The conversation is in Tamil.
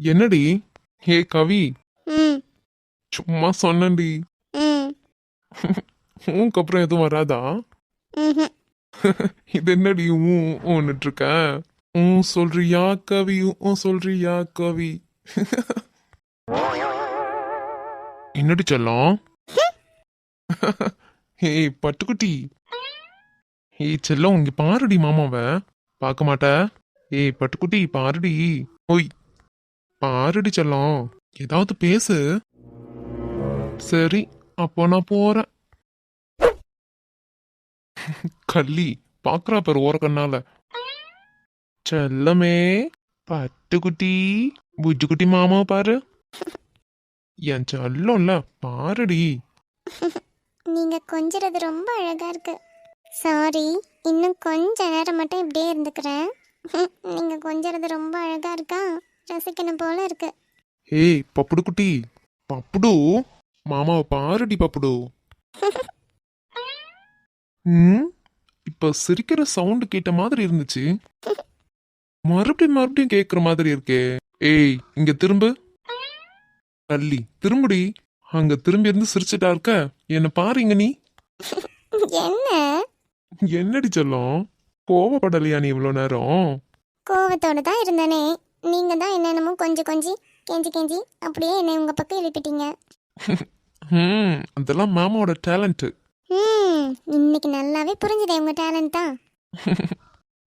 என்னடி? ஹே கவி. ம். சும்மா சொன்னேன்டி. ம். உனக்கு அப்புறம் எதுவும் வராதா. இது என்னடி ஊ ஊன்னுட்டு இருக்க ஊ சொல்றியா கவி? ஊ சொல்றியா கவி? என்னடி செல்லம்? ஏய் பட்டுக்குட்டி. ஏய் செல்லம் இங்க பாருடி மாமாவ. பார்க்க மாட்ட. ஏய் பட்டுக்குட்டி பாருடி. ஓய் பாருடி செல்லம். ஏதாவது பேசு. சரி அப்போ நான் போறேன். கள்ளி பாக்குறா பாரு ஓர கண்ணால. செல்லமே பட்டுக்குட்டி புஜ்ஜுக்குட்டி மாமாவை பாரு. என் செல்லம்ல பாருடி. நீங்க கொஞ்சிறது ரொம்ப அழகா இருக்கு. சாரி இன்னும் கொஞ்ச நேரம் மட்டும் இப்படியே இருந்துக்கிறேன். நீங்க கொஞ்சிறது ரொம்ப அழகா இருக்கா? ரசிக்கணும் போல இருக்கு. ஏய் பப்புடு குட்டி பப்புடு. மாமாவை பாருடி பப்புடு. ம்? இப்ப சிரிக்கிற சவுண்ட் கேட்ட மாதிரி இருந்துச்சு. மறுபடியும் மறுபடியும் கேக்குற மாதிரி இருக்கே. ஏய் இங்க திரும்பு. கள்ளி திரும்புடி. அங்க திரும்பி இருந்து சிரிச்சிட்டா இருக்க. என்ன பாருங்க நீ. என்ன? என்னடி சொல்லும்? கோவப்படலையா நீ இவ்வளோ நேரம்? கோவத்தோட தான் இருந்தனே. நீங்க தான் என்னென்னமோ கொஞ்சம் கொஞ்சம் கெஞ்சி கெஞ்சி அப்படியே என்னை உங்க பக்கம் எழுப்பிட்டீங்க. ம் அதெல்லாம் மாமாவோட டேலண்ட் ம் இன்னைக்கு நல்லாவே புரிஞ்சுதே உங்க டேலண்ட் தான்.